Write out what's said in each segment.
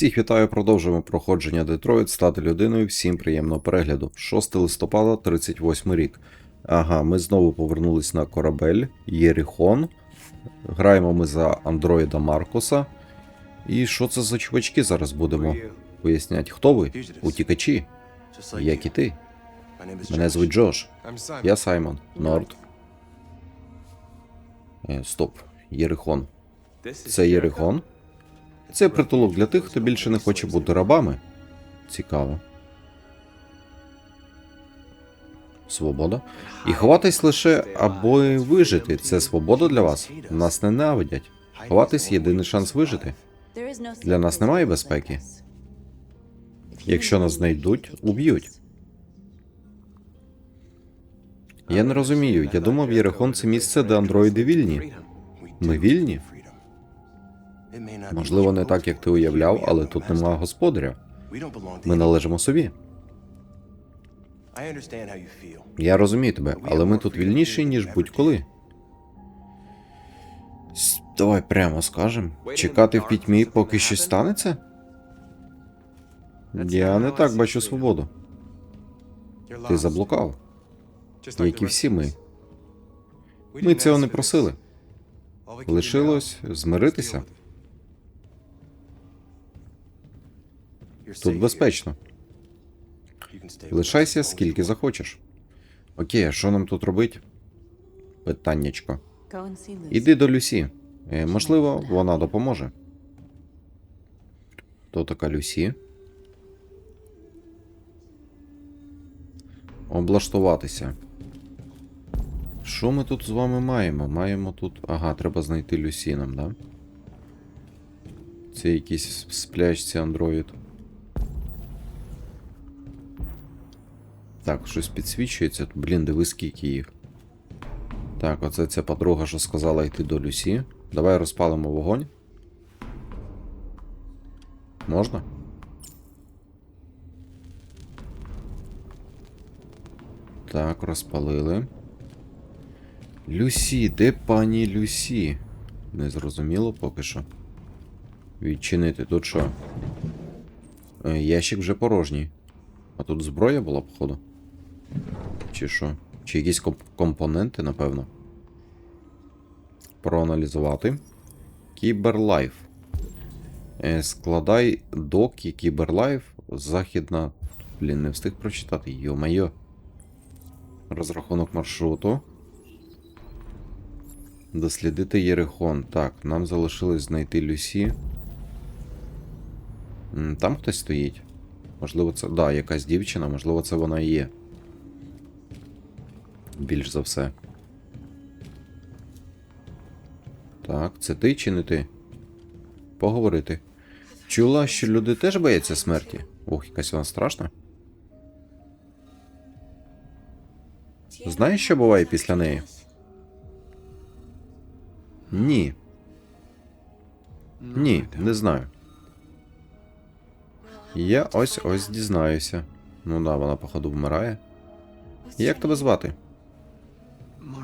Всіх вітаю, продовжуємо проходження Детройт, стати людиною. Всім приємного перегляду. 6 листопада, 38 рік. Ага, ми знову повернулись на корабель Єріхон. Граємо ми за андроїда Маркоса. І що це за чувачки зараз будемо поясняти? Хто ви? Утікачі, як і ти. Мене звуть Джош. Я Саймон. Норд. Е, стоп. Єрихон. Це Єрихон? Це притулок для тих, хто більше не хоче бути рабами. Цікаво. Свобода. І ховатись лише аби вижити. Це свобода для вас. Нас ненавидять. Ховатись єдиний шанс вижити. Для нас немає безпеки. Якщо нас знайдуть, уб'ють. Я не розумію. Я думав, Єрихон це місце, де андроїди вільні. Ми вільні? Можливо, не так, як ти уявляв, але тут нема господаря. Ми належимо собі. Я розумію тебе, але ми тут вільніші, ніж будь-коли. Давай прямо скажем. Чекати в пітьмі, поки щось станеться? Я не так бачу свободу. Ти заблукав, як і всі ми. Ми цього не просили. Лишилось змиритися. Тут безпечно. Лишайся скільки захочеш. Окей, а що нам тут робить? Питаннячко. Іди до Люсі. Е, можливо, вона допоможе. Хто така Люсі? Облаштуватися. Що ми тут з вами маємо? Маємо тут. Ага, треба знайти Люсі нам, да? Це якийсь в сплячці Так, щось підсвічується. Блін, диви скільки їх. Так, оце ця подруга, що сказала йти до Люсі. Давай розпалимо вогонь. Можна? Так, розпалили. Люсі, де пані Люсі? Незрозуміло поки що. Відчинити тут що? Е, Ящик вже порожній. А тут зброя була, походу. Чи що? Чи якісь комп- компоненти, напевно. Проаналізувати. Кіберлайф. Е, складай доки Кіберлайф. Західна. Блін, не встиг прочитати. Йо-майо. Розрахунок маршруту. Дослідити Єрихон. Так, нам залишилось знайти Люсі. Там хтось стоїть. Можливо, це. Да, якась дівчина, можливо, це вона і є. Більш за все. Так, це ти чи не ти? Поговорити. Чула, що люди теж бояться смерті? Ох, якась вона страшна. Знаєш, що буває після неї? Ні. Ні, не знаю. Я ось ось дізнаюся. Ну да, вона, походу, вмирає. Як тебе звати?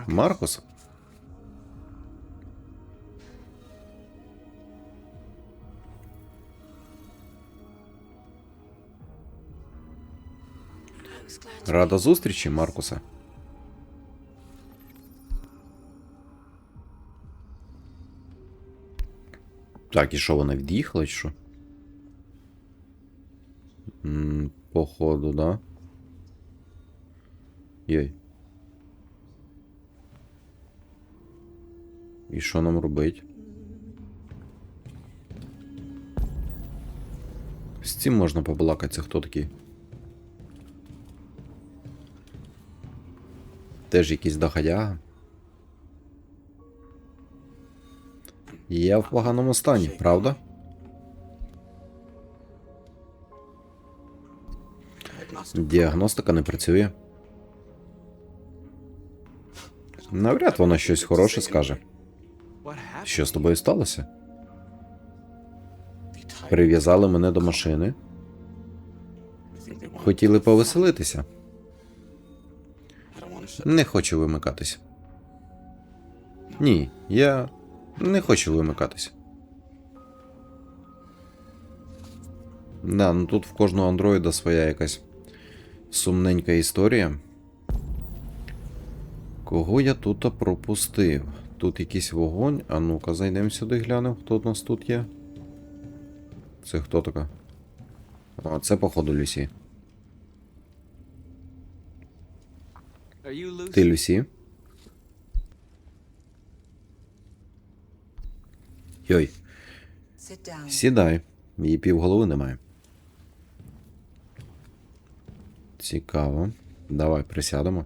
Маркус? Рада зустрічі, Маркуса. Так, і що вона від'їхала, чи що? Походу, да. Йой. І що нам робить? З цим можна побалакатися, хто такий? Теж якийсь доходяга. Я в поганому стані, правда? Діагностика не працює. Навряд вона щось хороше скаже. Що з тобою сталося? Прив'язали мене до машини. Хотіли повеселитися. Не хочу вимикатись. Ні, я не хочу вимикатись. Да, ну тут в кожного андроїда своя якась сумненька історія. Кого я тут пропустив? Тут якийсь вогонь. А ну-ка, зайдемо сюди, глянемо, хто у нас тут є. Це хто така? А, це, походу, Люсі. Ти Люсі? Йой, сідай. Її півголови немає. Цікаво. Давай присядемо.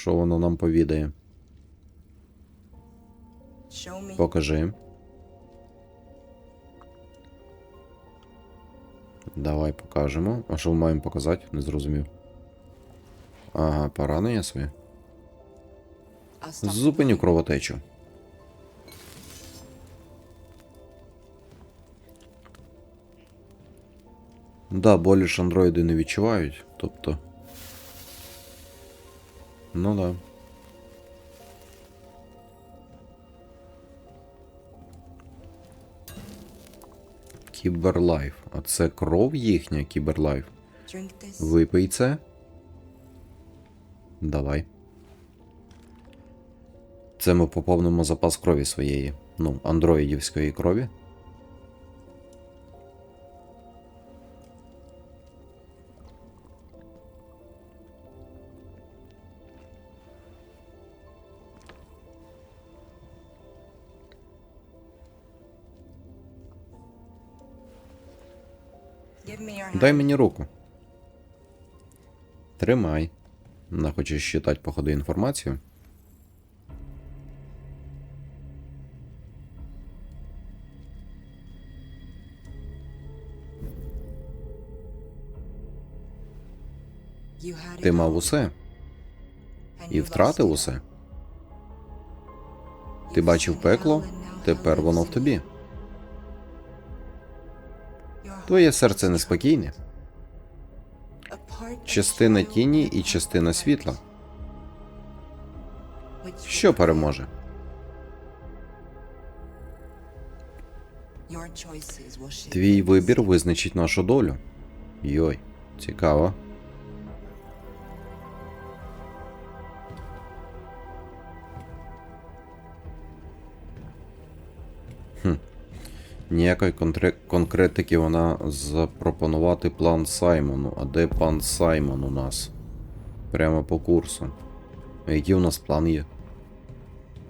Що воно нам повідає? Покажи. Давай покажемо. А що ми маємо показати? Не зрозумів. Ага, поранення своє. Зупиню кровотечу. Да, болі ж андроїди не відчувають, тобто. Ну да. Кіберлайф. А це кров їхня, кіберлайф. Випий це. Давай. Це ми поповнимо запас крові своєї. Ну, андроїдівської крові. Дай мені руку. Тримай. Не хочеш читати по ходу інформацію? Ти мав усе і втратив усе. Ти бачив пекло, тепер воно в тобі. Твоє серце неспокійне. Частина тіні і частина світла. Що переможе? Твій вибір визначить нашу долю. Йой, цікаво. Ніякої конкретики вона запропонувати план Саймону. А де пан Саймон у нас? Прямо по курсу. А який у нас план є?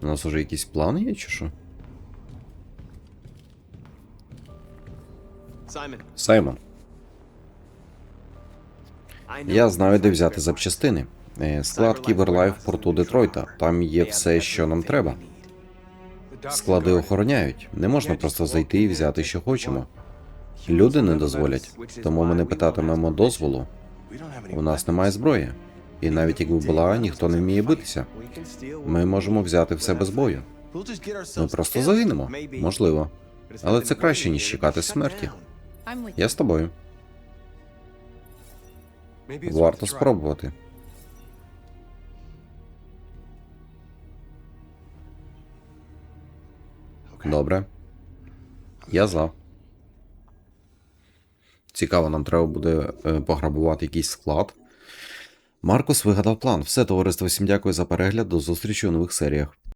У нас уже якийсь план є, чи що? Саймон, я знаю, де взяти запчастини. Е, Склад Кіберлайф в порту Детройта. Там є все, що нам треба. Склади охороняють. Не можна просто зайти і взяти, що хочемо. Люди не дозволять, тому ми не питатимемо дозволу. У нас немає зброї. І навіть якби була, ніхто не вміє битися. Ми можемо взяти все без бою. Ми просто загинемо. Можливо. Але це краще, ніж чекати смерті. Я з тобою. Варто спробувати. Добре. Я за. Цікаво, нам треба буде е, пограбувати якийсь склад. Маркус вигадав план. Все, товариство, всім дякую за перегляд. До зустрічі у нових серіях.